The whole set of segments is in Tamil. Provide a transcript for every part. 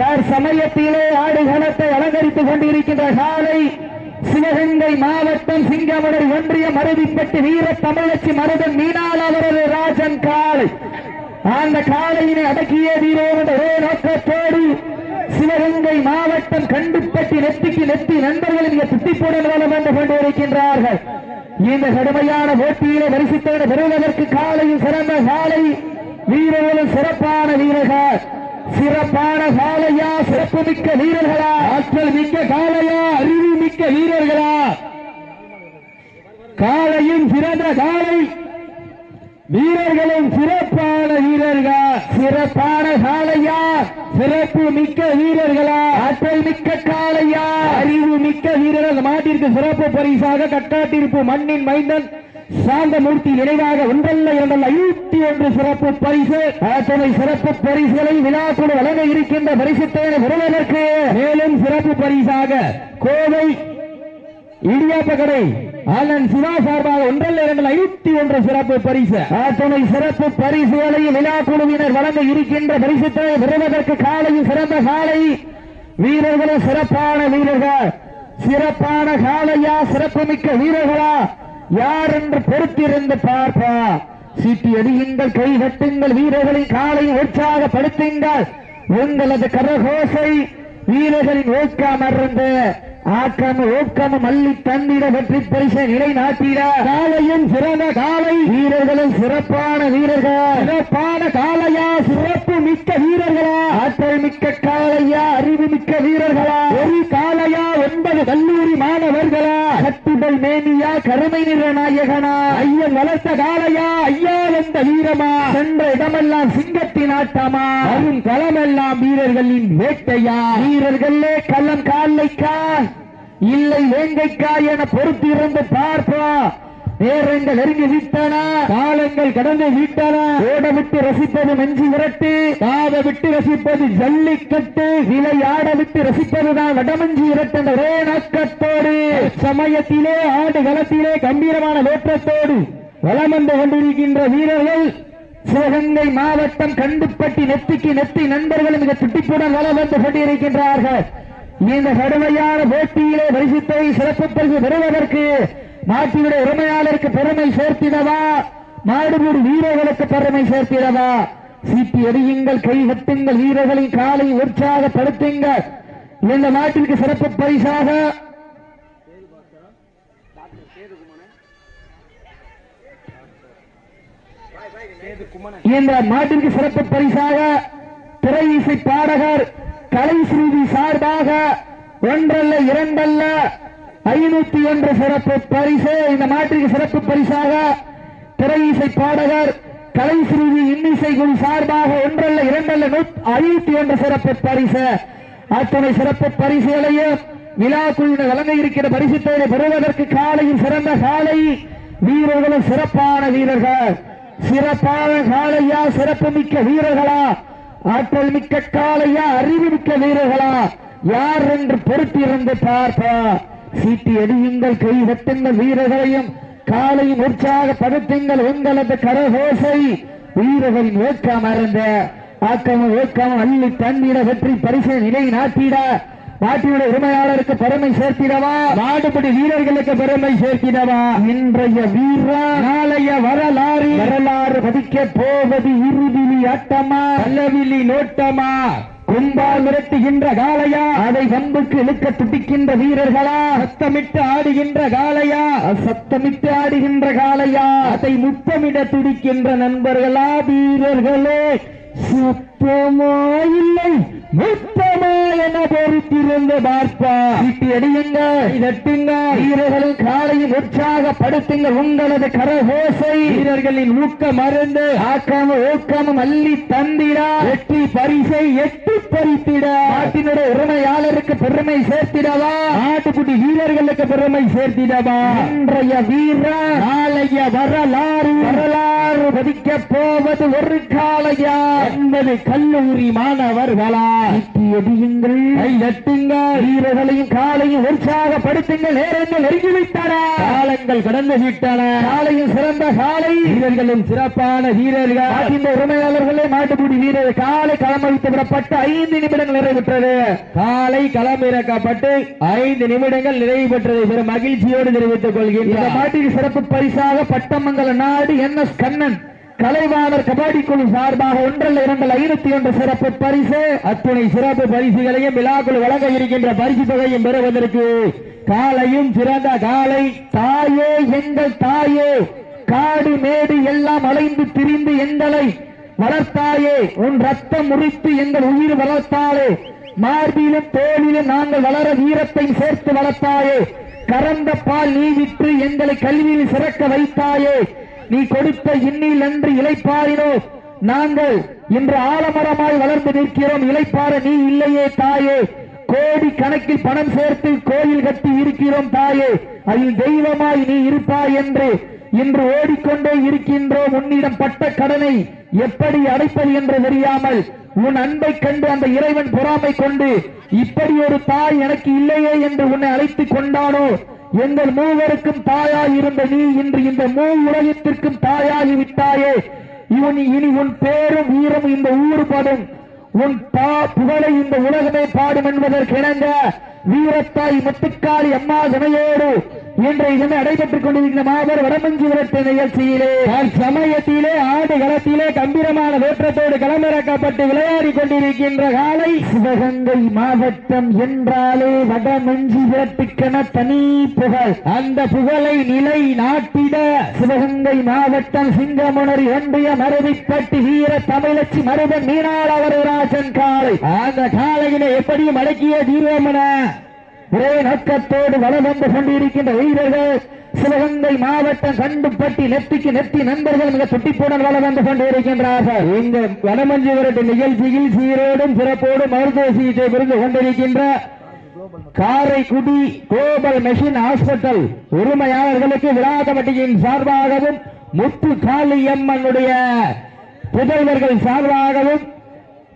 தற்சமயத்திலே ஆடுகளத்தை அலங்கரித்துக் கொண்டிருக்கின்ற காலை சிவகங்கை மாவட்டம் சிங்கமணர் ஒன்றிய மருதிப்பட்டு வீர தமிழச்சி மருதன் மீனால் அவரது ராஜன் காலை அந்த காலையினை அடக்கிய வீரோம் ஒரே நோக்கத்தோடு சிவகங்கை மாவட்டம் கண்டுப்பட்டி நெத்திக்கு நெத்தி நண்பர்கள் இங்கே துட்டிப்புடன் வளம் வந்து கொண்டிருக்கின்றார்கள். இந்த கடுமையான போட்டியிலே வரிசித்தோடு பெறுவதற்கு காலையும் சிறந்த காலை வீரர்களும் சிறப்பான வீரர்கள். சிறப்பான காலையா சிறப்பு மிக்க வீரர்களா? ஆற்றல் மிக்க காலையா அறிவு மிக்க வீரர்களா? காலையும் சிறந்த காலை வீரர்களும் சிறப்பான வீரர்கள்? சிறப்பான காளையா சிறப்பு மிக்க வீரர்களா? ஆற்றல் மிக்க காளையா? அறிவு மிக்க வீரர்கள். மாட்டிற்கு சிறப்பு பரிசாக கட்டாட்டிருப்பு மண்ணின் மைந்தன் சாந்தமூர்த்தி நினைவாக ஒன்றல்ல இரண்டல்ல ஐநூத்தி ஒன்று சிறப்பு பரிசு. அத்தனை சிறப்பு பரிசுகளை விழாக்குழு வழங்க இருக்கின்ற பரிசுத்தேன பெறுவதற்கு மேலும் சிறப்பு பரிசாக கோவை இடியாப்ப கடை ஆனந்த் சிவா சார்பாக ஒன்றல்ல இரண்டு ஐநூத்தி ஒன்று சிறப்பு பரிசு. அத்தனை சிறப்பு பரிசுகளை விழா குழுவினர் வழங்க இருக்கின்ற பரிசுத்தை பெறுவதற்கு காலையும் சிறந்த காலை. வீரர்களும் சிறப்பான வீரர்கள். சிறப்பான காலையா சிறப்பு மிக்க வீரர்களா யார் என்று பொறுத்திருந்து பார்ப்பா. சீட்டி அடியுங்கள் கைகட்டுங்கள் வீரர்களின் காலை உற்சாகப்படுத்துங்கள். உங்களது கரகோசை வீரர்களின் ஊக்கம் அருந்து ஆக்கம் ஊக்கம் அள்ளி தந்திட வெற்றி பரிசை நிலைநாட்டிட. காலையும் சிறந்த காலை வீரர்களும் சிறப்பான வீரர்கள்? சிறப்பான காலையா சிறப்பு மிக்க வீரர்களா? ஆற்றல் மிக்க காலையா அறிவு மிக்க வீரர்களா? ஒரு காலையா ஒன்பது கல்லூரி மாணவர்களா? கட்டுடல் மேனியா? கருமை நிற நாயகனா? ஐயன் வளர்த்த காலையா ஐயா வந்த வீரமா? சென்ற இடமெல்லாம் சிங்கத்தின் ஆட்டமா? வரும் களமெல்லாம் வீரர்களின் வேட்டையா? வீரர்களே களம் காலைக்கா இல்லை வேங்கைக்கா என பொறுத்திருந்து பார்ப்பா. நேரங்கள் நெருங்கி விட்டன காலங்கள் கடந்து விட்டன. ஓட விட்டு ரசிப்பது நெஞ்சு விரட்டு காத விட்டு ரசிப்பது ஜல்லிக்கட்டு. விளையாட விட்டு ரசிப்பதுதான் வடமஞ்சி விரட்டு ஒரே நோக்கத்தோடு சமயத்திலே ஆடு களத்திலே கம்பீரமான நோக்கத்தோடு வளம் வந்து கொண்டிருக்கின்ற வீரர்கள் சிவகங்கை மாவட்டம் கண்டுப்பட்டி நெத்திக்கு நெத்தி நண்பர்கள் மிக துட்டிப்புடன் வலம் வந்து கொண்டிருக்கின்றார்கள். இந்த கடுமையான போட்டியிலே பரிசுத்தை சிறப்பு பரிசு பெறுவதற்கு நாட்டினுடைய உரிமையாளருக்கு பெருமை சேர்த்திடவா? மாடுபூர் வீரர்களுக்கு பெருமை சேர்த்திடவா? சீட்டி எறியுங்கள் கை வெட்டுங்கள் வீரர்களின் காலை உற்சாகப்படுத்துங்கள். இந்த நாட்டிற்கு சிறப்பு பரிசாக இந்த நாட்டிற்கு சிறப்பு பரிசாக திரை இசை பாடகர் கலை ஸ்ரீதி சார்பாக ஒன்றல்ல இரண்டல்ல ஐநூத்தி ஒன்று சிறப்பு பரிசு. இந்த மாற்றிற்கு சிறப்பு பரிசாக திரை இசை பாடகர் கலை ஸ்ரீதி இன்னிசை குழு சார்பாக ஒன்றல்ல இரண்டல்ல ஐநூத்தி ஒன்று சிறப்பு பரிசு. அத்தனை சிறப்பு பரிசுகளையும் விழா குழுவினர் வழங்க இருக்கிற பரிசுத்தோடு பெறுவதற்கு காலையில் சிறந்த காலை வீரர்களும் சிறப்பான வீரர்கள். சிறப்பான காலையா சிறப்பு மிக்க வீரர்களா? ஆற்றல் மிக்க காளையா அறிவு மிக்க வீரர்களா? யார் என்று பொறுத்திருந்து பார்ப்பா. சீட்டி அடியுங்கள் கை வெட்டுங்கள் வீரர்களையும். காலையும் உற்சாகப்படுத்துங்கள் உங்களது கரகோசை. வீரர்களின் ஏக்கம் அருந்த. ஆக்கமும் ஏக்கமும் அள்ளி தண்ணீர வெற்றி பரிசை நிலை நாட்டிட நாட்டினுடைய உரிமையாளருக்கு பெருமை சேர்த்திடவா? நாடுபடி வீரர்களுக்கு பெருமை சேர்த்திடவா? இன்றைய வீரா நாளைய வரலாறு. வரலாறு பதிக்க போவது இறுதிலி ஆட்டமா? பல்லவிலி நோட்டமா? கும்பால் மிரட்டுகின்ற காளையா? அதை வம்புக்கு இழுக்க துடிக்கின்ற வீரர்களா? சத்தமிட்டு ஆடுகின்ற காளையா? சத்தமிட்டு ஆடுகின்ற காளையா? அதை முத்தமிட துடிக்கின்ற நண்பர்களா வீரர்களே? சுத்தமா இல்லை முத்தமா என பொறுத்திருந்து பார்ப்பா. சீட்டி அடியுங்க. இதட்டுங்க வீரர்களின் காலையும் உற்சாகப்படுத்துங்க உங்களது கரகோசை. வீரர்களின் ஊக்க மருந்து. ஆக்கமும் ஊக்கமும் அள்ளி தந்திட. வெற்றி பரிசை எட்டு பறித்திட. நாட்டினுடைய உரிமையாளருக்கு பெருமை சேர்த்திடவா. நாட்டுக்குட்டி வீரர்களுக்கு பெருமை சேர்த்திடவா. இன்றைய வீரா நாளைய வரலாறு. வரலாறு பதிக்க போவது ஒரு காலையா என்பது கல்லூரி மாணவர்களா எடியுங்கள் வீரர்களையும் காலையும் உற்சாகப்படுத்துங்கள். நேரங்கள் நெருங்கிவிட்டன காலங்கள் கடந்து விட்டன. காலையும் சிறந்த காலை. வீரர்களும் சிறப்பான வீரர்கள். இந்த உரிமையாளர்களே மாட்டுக்குடி வீரர் காலை களமளித்து விடப்பட்டு ஐந்து நிமிடங்கள் நிறைவுற்றது. காலை களமிறக்கப்பட்டு ஐந்து நிமிடங்கள் நிறைவு பெற்றது. பெரும் மகிழ்ச்சியோடு தெரிவித்துக் கொள்கின்றனர் இந்த மாட்டிற்கு சிறப்பு பரிசாக பட்டமங்கல நாடு என் எஸ் கண்ணன். கலைவாணர் கபாடி குழு சார்பாக ஒன்றல்ல இரண்டல் ஐநூத்தி ஒன்று சிறப்பு பரிசு. அத்துணை சிறப்பு பரிசுகளையும் விழாக்குழு வழங்க இருக்கின்ற பரிசு தொகையும் பெறுவதற்கு காலையும் சிறந்த காலை தாயே எங்கள் தாயே. காடு மேடு எல்லாம் அலைந்து திரிந்து எங்களை வளர்த்தாயே. உன் ரத்தம் முறித்து எங்கள் உயிர் வளர்த்தாளே மார்பிலும் தோளிலும் நாங்கள் வளர வீரத்தை சேர்த்து வளர்த்தாயே. கறந்த பால் நீ விற்று எங்களை கல்வியில் சிறக்க வைத்தாயே. நீ கொடுத்த இன்னில் என்று இலைப்பாரினோ நாங்கள் இன்று ஆலமரமாய் வளர்ந்து நிற்கிறோம். இலைப்பார நீ இல்லையே தாயே. கோடி கணக்கில் பணம் சேர்த்து கோயில் கட்டி இருக்கிறோம் தாயே. அதில் தெய்வமாய் நீ இருப்பாய் என்று இன்று ஓடிக்கொண்டே இருக்கின்றோம். உன்னிடம் பட்ட கடனை எப்படி அடைப்பது என்று தெரியாமல் உன் அன்பை கண்டு அந்த இறைவன் பொறாமை கொண்டு இப்படி ஒரு தாய் எனக்கு இல்லையே என்று உன்னை அழைத்துக் கொண்டானோ? எங்கள் மூவருக்கும் தாயாய் இருந்த நீ இன்று இந்த மூ உலகத்திற்கும் தாயாகி விட்டாயே. இவன் இனி உன் பேரும் வீரம் இந்த ஊர் படும் உன் பா புகழை இந்த உலகமே பாடும் என்பதற்கிணங்க வீரத்தாய் முத்துக்காளி அம்மா துணையோடு இன்றைய தினம் நடைபெற்றுக் கொண்டிருக்கிற மாபெரும் வடமஞ்சி விரட்டு நிகழ்ச்சியிலே சமயத்திலே ஆடு களத்திலே கம்பீரமான தோற்றத்தோடு களமிறக்கப்பட்டு விளையாடி கொண்டிருக்கின்ற காலை சிவகங்கை மாவட்டம் என்றாலே வடமஞ்சி விரட்டுக்கென தனி புகழ். அந்த புகழை நிலை நாட்டிட சிவகங்கை மாவட்டம் சிங்கமுனர் ஒன்றிய மருவிப்பட்டி வீர தமிழச்சி மருதன் மீனாள் அவரராஜன் காலை. அந்த காலையினை எப்படியும் அடக்கிய தீர்வமன ஒரே நோக்கத்தோடு வளம் வந்து கொண்டிருக்கின்ற வீரர்கள் சிவகங்கை மாவட்டம் கண்டுபட்டி நெத்திக்கு நெத்தி நண்பர்கள் மிக துட்டிப்புடன் வளம் வந்து கொண்டிருக்கின்றார்கள். இந்த வனமஞ்சி விரட்டு நிகழ்ச்சியில் சீரோடும் சிறப்போடும் மருத்துவ சிகிச்சை புரிந்து கொண்டிருக்கின்ற காரைக்குடி குளோபல் மெஷின் ஹாஸ்பிட்டல் உரிமையாளர்களுக்கு விழாதமட்டியின் சார்பாகவும் முத்து காளியம்மனுடைய புதல்வர்கள் சார்பாகவும்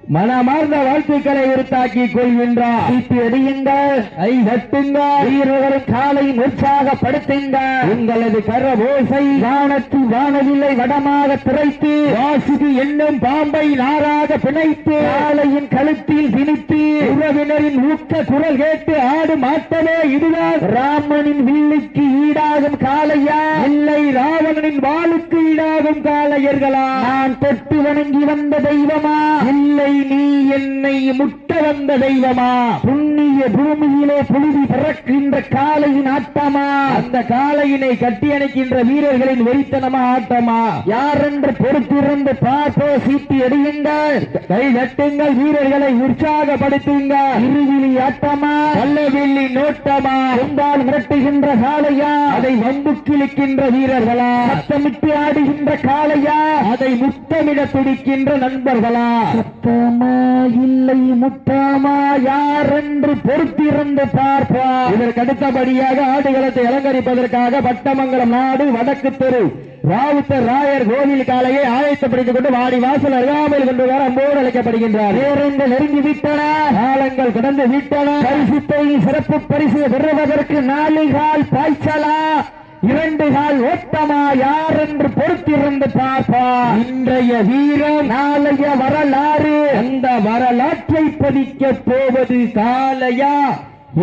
மனமார்ந்த வாழ்த்துக்களை உறுத்தாக்கிக் கொள்கின்றார். அடியுங்கள் ஐ தட்டுங்கள். வீரர்களும் காலை உற்சாகப்படுத்துங்கள். உங்களது கர ஓசை வானத்து வானவில்லை வடமாக திரைத்து. வாசுகு என்னும் பாம்பை நாராக பிணைத்து. காலையின் கழுத்தில் திணித்து உறவினரின் ஊக்க குரல் கேட்டு ஆடும் ஆட்டமே இதுதான். ராமனின் வில்லுக்கு ஈடாகும் காளையா? இல்லை ராவணனின் வாளுக்கு ஈடாகும் காளையர்களா? நான் தொட்டு வணங்கி வந்த தெய்வமா? இல்லை நீ என்னை முட்ட வந்த தெய்வமா? புண்ணிய பூமியிலே புழுதி பிறக்கின்ற காளையின் ஆட்டமா? அந்த காளையினை கட்டி அணைக்கின்ற வீரர்களின் வெறித்தனமா ஆட்டமா? யார் என்று பொறுத்திருந்து பார்ப்போ சீட்டி அடியுங்கள் கை தட்டுங்கள் வீரர்களை உற்சாகப்படுத்துங்கள். இருவிழி ஆட்டமா? கள்ளவில்லி நோட்டமா? கொண்டால் மிரட்டுகின்ற காளையா? அதை வம்பு கிழிக்கின்ற வீரர்களா? சத்தமிட்டு ஆடுகின்ற காளையா? அதை முத்தமிட துடிக்கின்ற நண்பர்களா? சத்தமா? இல்லை முட்டாமா? யார் என்று பொறுத்திருந்து பார்ப்பா. இதற்கு அடுத்தபடியாக ஆடுகளத்தை அலங்கரிப்பதற்காக பட்டமங்கலம் நாடு வடக்கு தெரு. ராவுத்தர் ராயர் கோவில் காலையை ஆயத்தப்படுத்திக் கொண்டு வாடி வாசல் அருகாமையில் கொண்டு வர அம்போடு அழைக்கப்படுகின்றார். நேரங்கள் நெருங்கி விட்டன. காலங்கள் கடந்து விட்டன. பரிசுத்தை சிறப்பு பரிசு பெறுவதற்கு நாலு கால் பாய்ச்சலா? இரண்டு கால் ஓட்டமா? யார் என்று பொறுத்திருந்து பார்ப்பா. இன்றைய வீரம் நாளைய வரலாறு. அந்த வரலாற்றை பதிக்க போவது காலையா?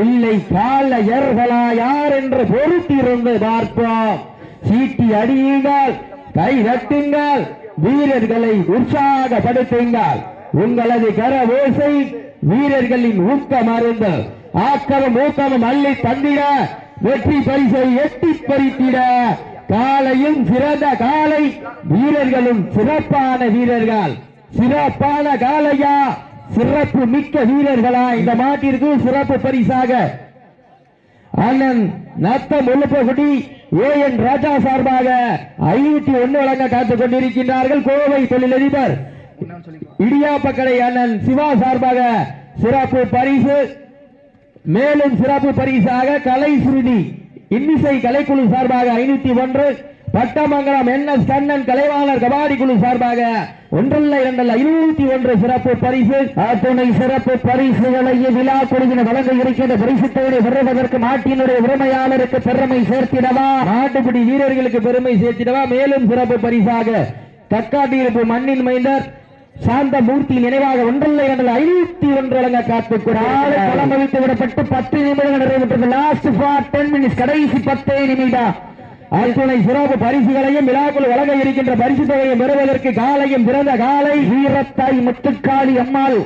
இல்லை காலையர்களா? யார் என்று பொறுத்திருந்து பார்ப்போம். சீட்டி அடியுங்கள் கை தட்டுங்கள் வீரர்களை உற்சாகப்படுத்துங்கள். உங்களது கர ஓசை வீரர்களின் ஊக்கம் அருந்து ஆக்கமும் ஊக்கமும் அள்ளி தந்திட வெற்றி பரிசை எட்டி பறித்திட. காலையும் சிறந்த காலை வீரர்களும் சிறப்பான வீரர்கள். சிறப்பான காலையா? சிறப்பு மிக்க வீரர்களா? இந்த மாட்டிற்கு சிறப்பு பரிசாக. அண்ணன் நத்தம் உழுப்பகுடி ஏ என் ராஜா சார்பாக ஐநூத்தி ஒன்னு வழங்க காத்துக் கொண்டிருக்கின்றார்கள் கோவை தொழிலதிபர் இடியாப்பக்கடை அண்ணன் சிவா சார்பாக சிறப்பு பரிசு. மேலும் சிறப்பு பரிசாக கலை சுருதி இன்னிசை கலைக்குழு சார்பாக ஐநூத்தி ஒன்று. பட்டமங்கலம் என் எஸ் கண்ணன் கலைவாணர் கபாடி குழு சார்பாக ஒன்றல்ல இரண்டல்ல இருநூத்தி ஒன்று சிறப்பு பரிசு. அத்துணை சிறப்பு பரிசுகளை விழா குழுவின வழங்க இருக்கின்ற பரிசு தொகையை பெறுவதற்கு நாட்டினுடைய உரிமையாளருக்கு பெருமை சேர்த்திடவா? நாட்டுப்பிடி வீரர்களுக்கு பெருமை சேர்த்திடவா? மேலும் சிறப்பு பரிசாக தக்காட்டியிருப்பு மண்ணின் மைந்தர் சாந்தமூர்த்தி நினைவாக ஒன்றல்ல இரண்டல்ல ஐநூத்தி ஒன்று வழங்க காத்துக்கிறார் களம் வைத்து விடப்பட்டு பத்து நிமிடங்கள் நிறைவேற்றது. லாஸ்ட் ஃபார் டென் மினிட்ஸ் கடைசி பத்தே நிமிடம். அத்துணை சிறப்பு பரிசுகளையும் விழாக்குள் வழங்க இருக்கின்ற பரிசு தொகையும் பெறுவதற்கு காலையும் பிறந்த காலை வீரத்தாய் முத்துக்காளி அம்மாள்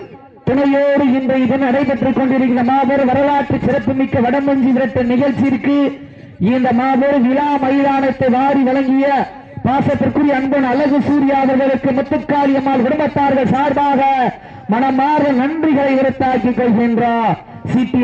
துணையோடு இன்றைய தினம் நடைபெற்றுக் கொண்டிருக்கிற மாபெரும் வரலாற்று சிறப்புமிக்க வடமஞ்சி விரட்டு நிகழ்ச்சிக்கு இந்த மாபெரும் விழா மைதானத்தை வாரி வழங்கிய பாசத்திற்குரிய அன்பன் அழகு சூர்யா அவர்களுக்கு முத்துக்காளி அம்மாள் குடும்பத்தார்கள் சார்பாக மனமார்ந்த நன்றிகளை உறுத்தாக்கிக் கொள்கின்றார் சீட்டி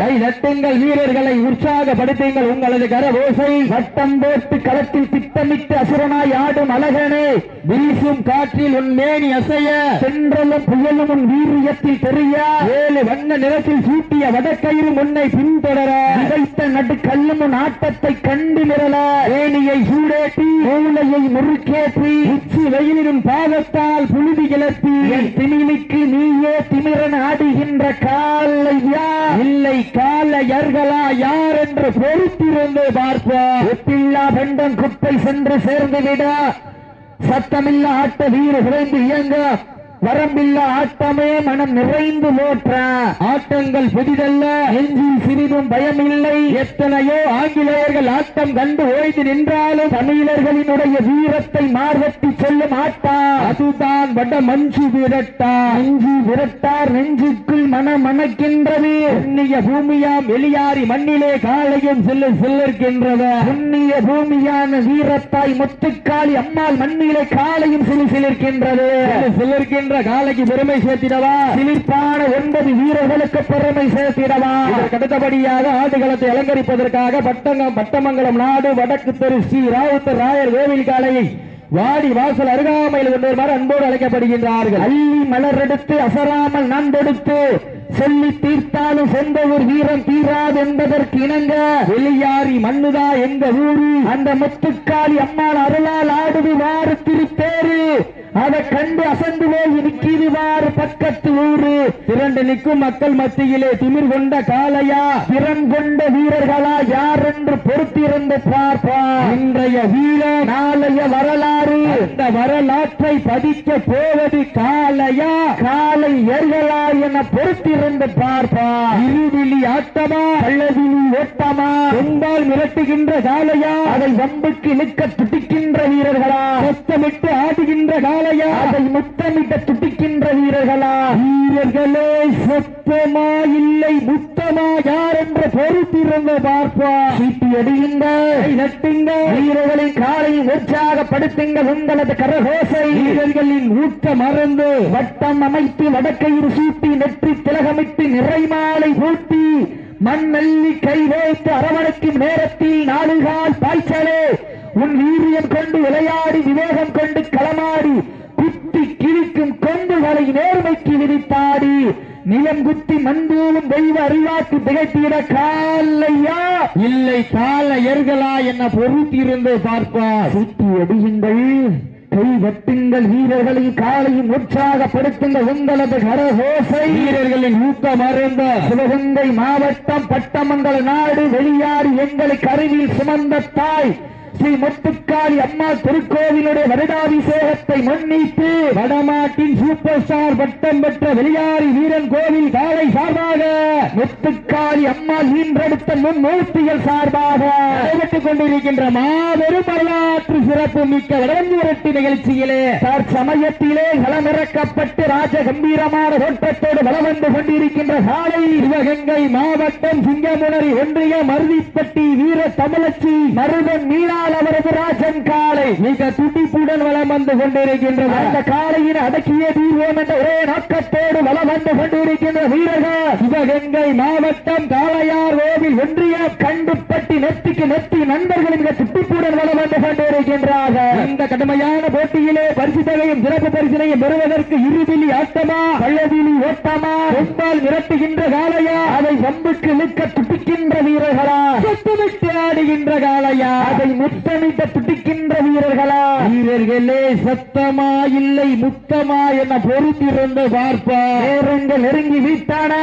கை நட்டுங்கள் வீரர்களை உற்சாகப்படுத்துங்கள். உங்களது கரவோசை வட்டம் போட்டு களத்தில் திட்டமிட்டு அசுரனாய் ஆடும் அழகனே வீசும் காற்றில் உன் மேனி அசைய சென்றலும் புயலும் உன் வீரியத்தில் தெரிய ஏழு வண்ண நிறத்தில் சூட்டிய வடக்கயிறு உன்னை பின்தொடர விதைத்த நடுக்கல்லும் உன் ஆட்டத்தை கண்டு நிரல ஏனியை சூடேற்றி மூளையை முறுக்கேற்றி உச்சி வெயிலின் பாதத்தால் புழுதி கிளப்பி என் திமிலுக்கு நீயே திமிரன் ஆடுகின்ற காலையா இல்லை காலையர்களா யார் என்று பொறுத்திருந்து பார்ப்போம். ஒப்பில்லா பெண்டன் குப்பை சென்று சேர்ந்து விட. சத்தமில்லா ஆட்ட வீடு குறைந்து இயங்க. வரம்பில்லா ஆட்டமே மனம் நிறைந்து போற்ற. ஆட்டங்கள் புதிதல்ல நெஞ்சில் சிறிதும் பயமில்லை. எத்தனையோ ஆங்கிலேயர்கள் ஆட்டம் கண்டு ஓய்ந்து நின்றாலும் தமிழர்களினுடைய வீரத்தை மார்வட்டி சொல்லும் ஆட்டா. அதுதான் வட மஞ்சு விரட்டா. நெஞ்சு விரட்டார் நெஞ்சுக்குள் மனம் மணக்கின்றது. புண்ணிய பூமியாம் வெளியாரி மண்ணிலே காலையும் செல்ல செல்லிருக்கின்றது புண்ணிய பூமியான வீரத்தாய் முத்துக்காளி அம்மாள் மண்ணிலே காலையும் செல்லிருக்கின்றது செல்லிருக்கின்ற சிலிர்க்கின்ற காலைக்கு பெருமை சேர்த்திடவா? சிலிர்ப்பான ஒன்பது வீரர்களுக்கு பெருமை சேர்த்திடவா? அடுத்தபடியாக ஆடுகளத்தை அலங்கரிப்பதற்காக பட்டங்கம் பட்டமங்கலம் நாடு வடக்கு தெரு ஸ்ரீ ராவுத்தர் ராயர் கோவில் காலையை வாடி வாசல் அருகாமையில் கொண்டோருமாறு அன்போடு அழைக்கப்படுகின்றார்கள். அள்ளி மலர் எடுத்து அசராமல் நண்டெடுத்து சொல்லி தீர்த்தாலும் சொந்த ஒரு வீரம் தீராது என்பதற்கு இணங்க வெளியாரி மண்ணுதா எங்க ஊரு? அந்த முத்துக்காளி அம்மாள் அருளால் ஆடுது வாறு திருப்பேரு அதை கண்டு அசந்து போய் நிற்கிது பக்கத்து ஊரு. திரண்டு நிற்கும் மக்கள் மத்தியிலே திமிர் கொண்ட காலையா திறன் கொண்ட வீரர்களா யார் என்று பொறுத்திருந்து பார்ப்பா. இன்றைய வீரர் நாளைய வரலாறு. இந்த வரலாற்றை பதிக்க போவது காலையா காலை ஏர்களா என பொறுத்திருந்து பார்ப்பா. இருவிழி ஆட்டமா அல்லது ஓட்டமா. கொண்டால் மிரட்டுகின்ற காலையா அதை வம்புக்கு இழுக்க துடிக்கின்ற வீரர்களா. சத்தமிட்டு ஆடுகின்ற காளையா அதை முத்தமிட்ட துடிக்கின்ற வீரர்களா? வீரர்களே சொத்தமா இல்லை முத்தமா யார் என்ற பொறுத்திருந்து பார்ப்பா சீட்டி அடியுங்க. நட்டுங்க. வீரர்களின் காலையும் உற்சாகப்படுத்துங்க உங்களது கரகோசை. வீரர்களின் ஊக்க மறந்து வட்டம் அமைத்து வடக்கையில் சூட்டி நெற்றி திலகமிட்டு நிறைமாலை பூட்டி மண்ணள்ளி கை வைத்து அரவணைக்கும் நேரத்தில் நாடுகால் பாய்ச்சலே. உன் வீரியம் கொண்டு விளையாடி விவேகம் கொண்டு களமாடி குத்தி கிழிக்கும் கொம்புகளை நேர்மைக்கு விதித்தாடி நிலம் குத்தி மண்பூலும் தெய்வ அறிவாக்கு திகைத்திட காலையா? இல்லை காலையர்களா என்ன பொறுத்திருந்து பார்ப்பா சுத்தி அடியுங்கள் கை வெட்டுங்கள் வீரர்களின் காலையும் உற்சாகப்படுத்துங்கள் உங்களது கரகோசை. வீரர்களின் ஊக்கம் அருந்த. சிவகங்கை மாவட்டம் பட்டமங்கல நாடு வெளியாடி எங்களுக்கு அருகில் சுமந்த தாய். ஸ்ரீ முத்துக்காளி அம்மா திருக்கோவிலுடைய வருடாபிஷேகத்தை முன்னிட்டு வடமாட்டின் சூப்பர் ஸ்டார் பட்டம் பெற்ற வெளியாரி வீரன் கோவில் காலை சார்பாக முத்துக்காளி அம்மா ஈன்றெடுத்த மும்மூர்த்திகள் சார்பாக நடைபெற்றுக் கொண்டிருக்கின்ற மாபெரும் வரலாற்று சிறப்பு மிக்க வடவஞ்சுரட்டி நிகழ்ச்சியிலே சமயத்திலே களமிறக்கப்பட்டு ராஜ கம்பீரமான தோட்டத்தோடு வளம் வந்து கொண்டிருக்கின்ற காலை சிவகங்கை மாவட்டம் சிங்கமுனரி ஒன்றிய மருதிப்பட்டி வீர தமிழச்சி மருதன் மீனா மீனால் அவரது ராஜன் காலை. மிக துடிப்புடன் வளம் வந்து கொண்டிருக்கின்றது அந்த காலையின் அடக்கிய தீர்வோம் என்ற ஒரே நோக்கத்தோடு வளம் வந்து கொண்டிருக்கின்ற வீரர்கள். சிவகங்கை மாவட்டம் காளையார் கோவில் ஒன்றிய கண்டுப்பட்டி நெத்திக்கு நெத்தி நண்பர்கள் மிக துடிப்புடன் வளம் வந்து கொண்டிருக்கின்றார்கள். இந்த கடுமையான போட்டியிலே பரிசு தொகையும் சிறப்பு பரிசினையும் பெறுவதற்கு இருவிழி ஆட்டமா? கள்ளவிழி ஓட்டமா? கொம்பால் மிரட்டுகின்ற காளையா? அதை வம்புக்கு இழுக்க துடிக்கின்ற வீரர்களா? பிடிக்கின்ற காலையா அதை முத்தமிட்ட பிடிக்கின்ற வீரர்களா? சத்தமா இல்லை முத்தமா என பொறுத்திருந்து பார்ப்பா. நேரங்கள் நெருங்கி விட்டன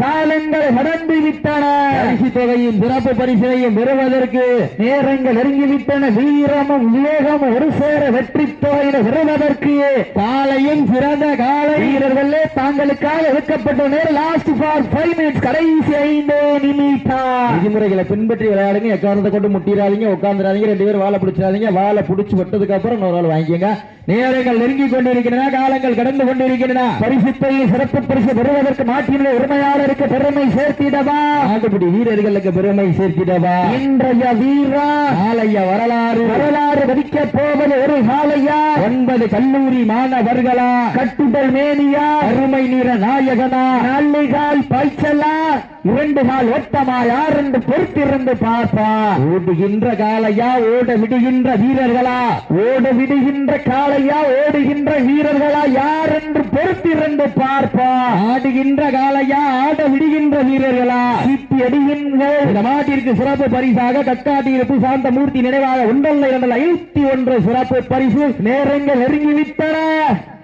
காலங்கள் கடந்து விட்டன. பரிசு தொகையும் சிறப்பு பரிசையும் பெறுவதற்கு நேரங்கள் நெருங்கி விட்டன வீரமும் விவேகமும் ஒரு சேர வெற்றி தொகையில பெறுவதற்கு. காலையும் சிறந்த காலை. வீரர்களே தாங்களுக்காக எடுக்கப்பட்ட நேரம் லாஸ்ட் ஃபார் ஃபைவ் மினிட்ஸ் கடைசி ஐந்து நிமிடம். விதிமுறைகளை பின்பற்றி விளையாடுங்க எக்காரணத்தை கொண்டு முட்டிடாதீங்க உட்காந்துடாதீங்க ரெண்டு பேரும் வாழை பிடிச்சிடாதீங்க வாழை பிடிச்சி விட்டதுக்கு அப்புறம் இன்னொரு ஆள் வாங்கிக்கோங்க. நேரங்கள் நெருங்கி கொண்டிருக்கின்றன காலங்கள் கடந்து கொண்டிருக்கின்றன. பரிசுத்தை சிறப்பு பரிசு பெறுவதற்கு மாற்றியுள்ள உரிமையாளருக்கு பெருமை சேர்த்திடவா? ஆட்டுப்படி வீரர்களுக்கு பெருமை சேர்த்திடவா? இன்றைய வீரா காலைய வரலாறு. வரலாறு வதிக்க போவது ஒரு காலையா ஒன்பது கல்லூரி மாணவர்களா? கட்டுடல் மேனியா? அருமை நிற நாயகனா? நல்லிகால் பாய்ச்சலா? இரண்டு கால் ஓட்டமா யார் என்று பொறுத்திருந்து பார்ப்பா. ஓடுகின்ற காலையா? ஓட விடுகின்ற வீரர்களா? ஓட விடுகின்ற காலையா ஓடுகின்ற வீரர்களா யார் என்று பொறுத்திருந்து பார்ப்பா. ஆடுகின்ற காலையா ஆட விடுகின்ற வீரர்களா? சீட்டி அடிகின்ற மாட்டிற்கு சிறப்பு பரிசாக கட்டாட்டி இருப்பு சாந்த மூர்த்தி நினைவாக ஒன்றல்ல இரண்டல் ஐநூத்தி ஒன்று சிறப்பு பரிசு. நேரங்கள் நெருங்கி விட்டன.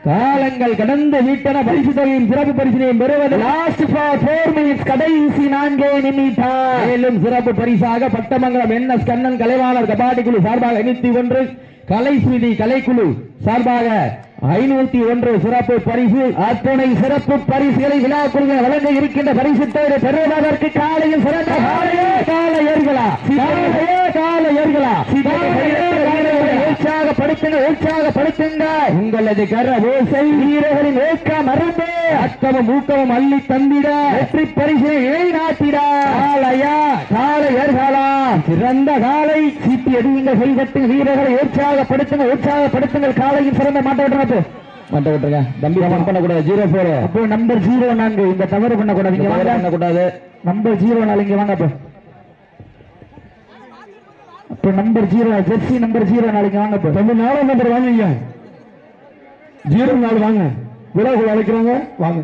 காலங்கள் கடந்து விட்டன. பரிசு தொகையும் சிறப்பு பரிசினையும் பெறுவது லாஸ்ட் ஃபார் போர் மினிட்ஸ் கடைசி நான்கே நிமிடம். மேலும் சிறப்பு பரிசாக பட்டமங்கலம் என் எஸ் கண்ணன் கலைவாணர் கபாடி குழு சார்பாக ஐநூத்தி ஒன்று. கலை ஸ்மிருதி கலைக்குழு சார்பாக ஐநூத்தி ஒன்று சிறப்பு பரிசு அத்தனை சிறப்பு பரிசுகளை விழாக்குழுங்க வழங்க இருக்கின்ற பரிசு தேவை. பெறுவதற்கு காலையில் சிறந்த கால ஏறுகளா காலையே காலையர்களா? உற்சாகப்படுத்துங்க உற்சாகப்படுத்துங்க. உங்களது கர ஓசை வீரர்களின் ஏக்கம் அரும்பு அக்கமும் ஊக்கமும் அள்ளி தந்திட. வெற்றி பரிசினை இழைநாட்டிட காலையா? காலையர்களா? சிறந்த காலை. சீட்டி எடியுங்க செய்கட்டுங்க வீரர்களை உற்சாகப்படுத்துங்க உற்சாகப்படுத்துங்கள். காலையில் சிறந்த மாட்டோட விட்டுறது மாட்ட விட்டுருங்க தம்பி கமெண்ட் பண்ணக்கூடாது. ஜீரோ போர் அப்போ நம்பர் ஜீரோ நான்கு. இந்த தவறு பண்ணக்கூடாது. இங்க வாங்க. பண்ணக்கூடாது. நம்பர் ஜீரோ நாலு இங்க வாங்க அப்போ. அப்ப number zero jersey number zero நாளைக்கு வாங்க இப்ப ரொம்ப நாலாம் நம்பர் வாங்குங்க ஜீரோ நாலு வாங்க. விழாக்குள் அழைக்கிறாங்க வாங்க.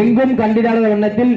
எங்கும் கண்டிடாத வண்ணத்தில்